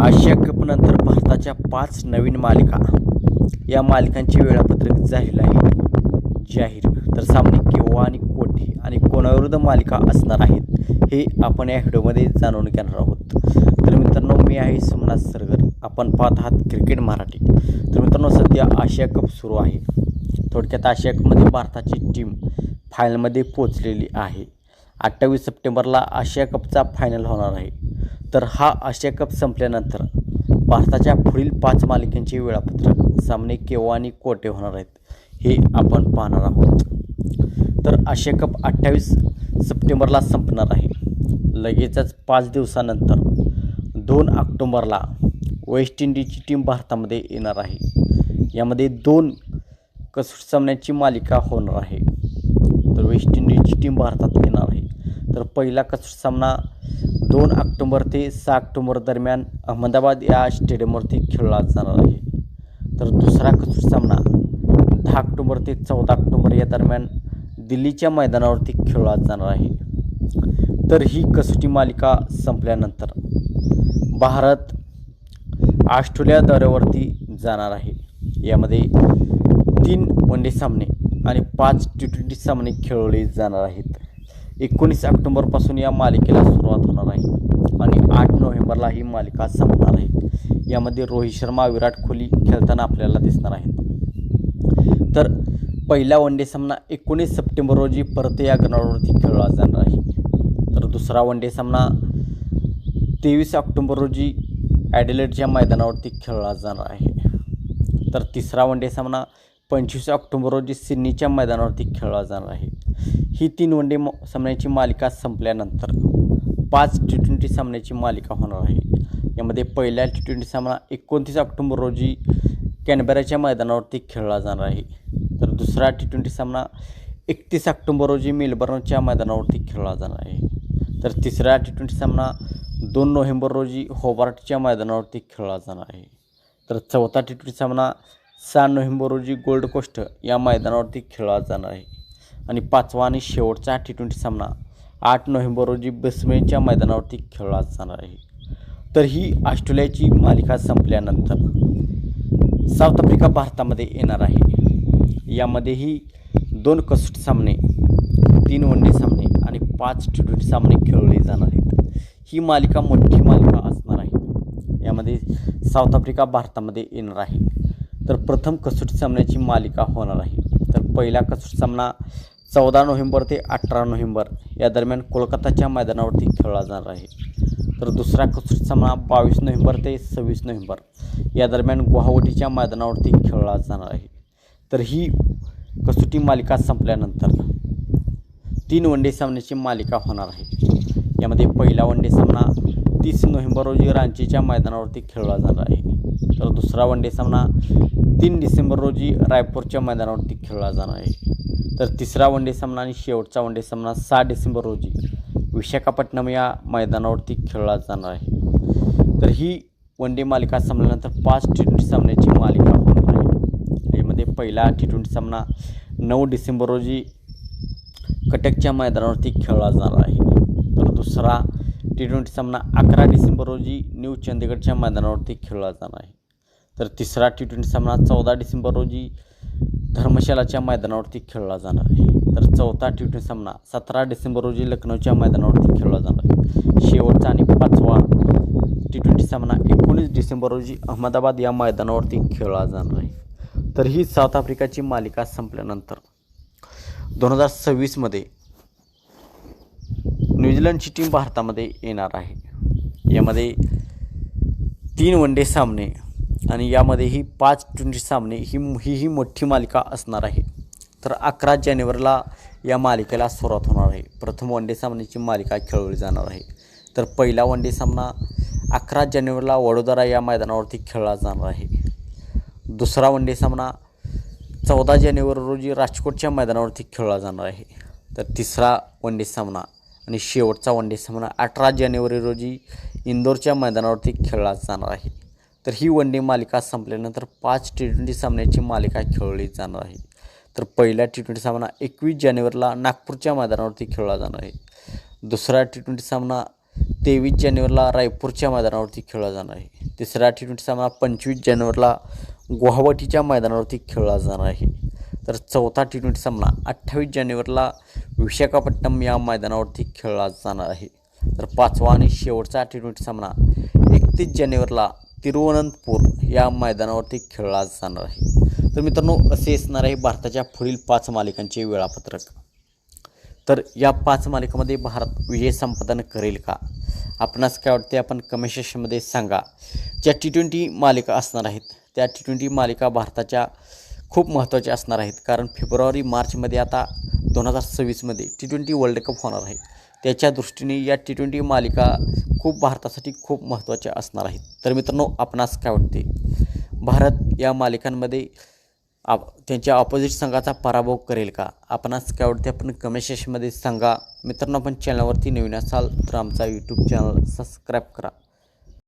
आशिया कपनंतर भारताच्या पाच नवीन मालिका. या मालिकांचे वेळापत्रक जाहीर आहे. जाहीर. तर सामने केव्हा आणि कोठे आणि कोणाविरुद्ध मालिका असणार आहेत हे आपण या व्हिडिओमध्ये जाणून घेणार आहोत. तर मित्रांनो मी आहे सोमनाथ सरगर. आपण पाहत आहात क्रिकेट मराठी. तर मित्रांनो सध्या आशिया कप सुरू आहे. थोडक्यात आशिया कपमध्ये भारताची टीम फायनलमध्ये पोचलेली आहे. अठ्ठावीस सप्टेंबरला आशिया कपचा फायनल होणार आहे. तर हा आशिया कप संपल्यानंतर भारताच्या पुढील पाच मालिकांचे वेळापत्रक सामने केव्हा आणि कोठे होणार आहेत हे आपण पाहणार आहोत. तर आशिया कप अठ्ठावीस सप्टेंबरला संपणार आहे. लगेचच पाच दिवसानंतर दोन ऑक्टोंबरला वेस्ट इंडिजची टीम भारतामध्ये येणार आहे. यामध्ये दोन कसोटी सामन्यांची मालिका होणार आहे. तर वेस्ट इंडिजची टीम भारतात येणार आहे. तर पहिला कसोटी सामना दोन ऑक्टोंबर ते सहा ऑक्टोंबर दरम्यान अहमदाबाद या स्टेडियमवरती खेळला जाणार आहे. तर दुसरा कसोटी सामना दहा ऑक्टोंबर ते चौदा ऑक्टोंबर या दरम्यान दिल्लीच्या मैदानावरती खेळला जाणार आहे. तर ही कसोटी मालिका संपल्यानंतर भारत ऑस्ट्रेलिया दौऱ्यावरती जाणार आहे. यामध्ये तीन वन डे सामने आणि पाच टी ट्वेंटी सामने खेळवले जाणार आहेत. एकोणीस ऑक्टोंबरपासून या मालिकेला सुरुवात होणार आहे. आणि आठ नोव्हेंबरला ही मालिका संपणार आहे. यामध्ये रोहित शर्मा विराट कोहली खेळताना आपल्याला दिसणार आहेत. तर पहिला वन डे सामना एकोणीस सप्टेंबर रोजी परत या ग्राउंडवरती खेळला जाणार आहे. तर दुसरा वन डे सामना तेवीस ऑक्टोंबर रोजी ॲडिलेडच्या मैदानावरती खेळला जाणार आहे. तर तिसरा वन डे सामना पंचवीस ऑक्टोबर रोजी सिडनीच्या मैदानावरती खेळला जाणार आहे. ही तीन वन डे सामन्याची मालिका संपल्यानंतर पाच टी ट्वेंटी सामन्याची मालिका होणार आहे. यामध्ये पहिला टी ट्वेंटी सामना एकोणतीस ऑक्टोबर रोजी कॅनबेराच्या मैदानावरती खेळला जाणार आहे. तर दुसरा टी ट्वेंटी सामना एकतीस ऑक्टोबर रोजी मेलबर्नच्या मैदानावरती खेळला जाणार आहे. तर तिसरा टी ट्वेंटी सामना दोन नोव्हेंबर रोजी होबार्टच्या मैदानावरती खेळला जाणार आहे. तर चौथा टी ट्वेंटी सामना सहा नोव्हेंबर रोजी गोल्ड कोस्ट या मैदानावरती खेळला जाणार आहे. आणि पाचवा आणि शेवटचा टी ट्वेंटी सामना आठ नोव्हेंबर रोजी बेसमेनच्या मैदानावरती खेळला जाणार आहे. तर ही ऑस्ट्रेलियाची मालिका संपल्यानंतर साऊथ आफ्रिका भारतामध्ये येणार आहे. यामध्येही दोन कसोटी सामने तीन वन डे सामने आणि पाच टी ट्वेंटी सामने खेळले जाणार आहेत. ही मालिका मोठी मालिका असणार आहे. यामध्ये साऊथ आफ्रिका भारतामध्ये येणार आहे. तर प्रथम कसोटी सामन्याची मालिका होणार आहे. तर पहिला कसोटी सामना चौदा नोव्हेंबर ते अठरा नोव्हेंबर या दरम्यान कोलकाताच्या मैदानावरती खेळला जाणार आहे. तर दुसरा कसोटी सामना बावीस नोव्हेंबर ते सव्वीस नोव्हेंबर या दरम्यान गुवाहाटीच्या मैदानावरती खेळला जाणार आहे. तर ही कसोटी मालिका संपल्यानंतर तीन वन डे सामन्याची मालिका होणार आहे. यामध्ये पहिला वन डे सामना तीस नोव्हेंबर रोजी रांचीच्या मैदानावरती खेळला जाणार आहे. तर दुसरा वन डे सामना तीन डिसेंबर रोजी रायपूरच्या मैदानावरती खेळला जाणार आहे. तर तिसरा वन डे सामना आणि शेवटचा वन डे सामना सहा डिसेंबर रोजी विशाखापट्टणम या मैदानावरती खेळला जाणार आहे. तर ही वन डे मालिका संपल्यानंतर पाच टी ट्वेंटी सामन्याची मालिका होणार आहे. यामध्ये पहिला टी ट्वेंटी सामना नऊ डिसेंबर रोजी कटकच्या मैदानावरती खेळला जाणार आहे. तर दुसरा टी ट्वेंटी सामना अकरा डिसेंबर रोजी न्यू चंदीगडच्या मैदानावरती खेळला जाणार आहे. तर तिसरा टी ट्वेंटी सामना चौदा डिसेंबर रोजी धर्मशालाच्या मैदानावरती खेळला जाणार आहे. तर चौथा टी ट्वेंटी सामना सतरा डिसेंबर रोजी लखनौच्या मैदानावरती खेळला जाणार आहे. शेवटचा आणि पाचवा टी ट्वेंटी सामना एकोणीस डिसेंबर रोजी अहमदाबाद या मैदानावरती खेळला जाणार आहे. तर ही साऊथ आफ्रिकाची मालिका संपल्यानंतर दोन हजार सव्वीसमध्ये न्यूझीलंडची टीम भारतामध्ये येणार आहे. यामध्ये तीन वन डे सामने आणि यामध्येही पाच ट्वेंटी सामने ही ही ही मोठी मालिका असणार आहे. तर अकरा जानेवारीला या मालिकेला सुरुवात होणार आहे. प्रथम वन डे सामन्याची मालिका खेळवली जाणार आहे. तर पहिला वन डे सामना अकरा जानेवारीला वडोदरा या मैदानावरती खेळला जाणार आहे. दुसरा वन डे सामना चौदा जानेवारी रोजी राजकोटच्या मैदानावरती खेळला जाणार आहे. तर तिसरा वन डे सामना आणि शेवटचा वन डे सामना अठरा जानेवारी रोजी इंदोरच्या मैदानावरती खेळला जाणार आहे. तर ही वन डे मालिका संपल्यानंतर पाच टी ट्वेंटी सामन्याची मालिका खेळली जाणार आहे. तर पहिला टी ट्वेंटी सामना एकवीस जानेवारीला नागपूरच्या मैदानावरती खेळला जाणार आहे. दुसरा टी ट्वेंटी सामना तेवीस जानेवारीला रायपूरच्या मैदानावरती खेळला जाणार आहे. तिसरा टी ट्वेंटी सामना पंचवीस जानेवारीला गुवाहाटीच्या मैदानावरती खेळला जाणार आहे. तर चौथा टी ट्वेंटी सामना अठ्ठावीस जानेवारीला विशाखापट्टणम या मैदानावरती खेळला जाणार आहे. तर पाचवा आणि शेवटचा टी ट्वेंटी सामना एकतीस जानेवारीला तिरुवनंतपूर या मैदानावरती खेळला जाणार आहे. तर मित्रांनो असे असणार आहे भारताच्या पुढील पाच मालिकांचे वेळापत्रक. तर या पाच मालिकामध्ये भारत विजय संपादन करेल का? आपणास काय वाटते आपण कमेंट सेक्शनमध्ये सांगा. ज्या टी ट्वेंटी मालिका असणार आहेत त्या टी ट्वेंटी मालिका भारताच्या खूप महत्त्वाच्या असणार आहेत. कारण फेब्रुवारी मार्चमध्ये आता दोन हजार सव्वीसमध्ये टी ट्वेंटी वर्ल्ड कप होणार आहे. त्याच्या दृष्टीने या टी ट्वेंटी मालिका खूप भारतासाठी खूप महत्त्वाच्या असणार आहेत. तर मित्रांनो आपणास काय वाटते? भारत या मालिकांमध्ये आप त्यांच्या ऑपोजिट संघाचा पराभव करेल का? आपणास काय वाटते? आपण कमेंट सेशनमध्ये सांगा. मित्रांनो आपण चॅनलवरती नवीन असाल तर आमचा यूट्यूब चॅनल सबस्क्राईब करा.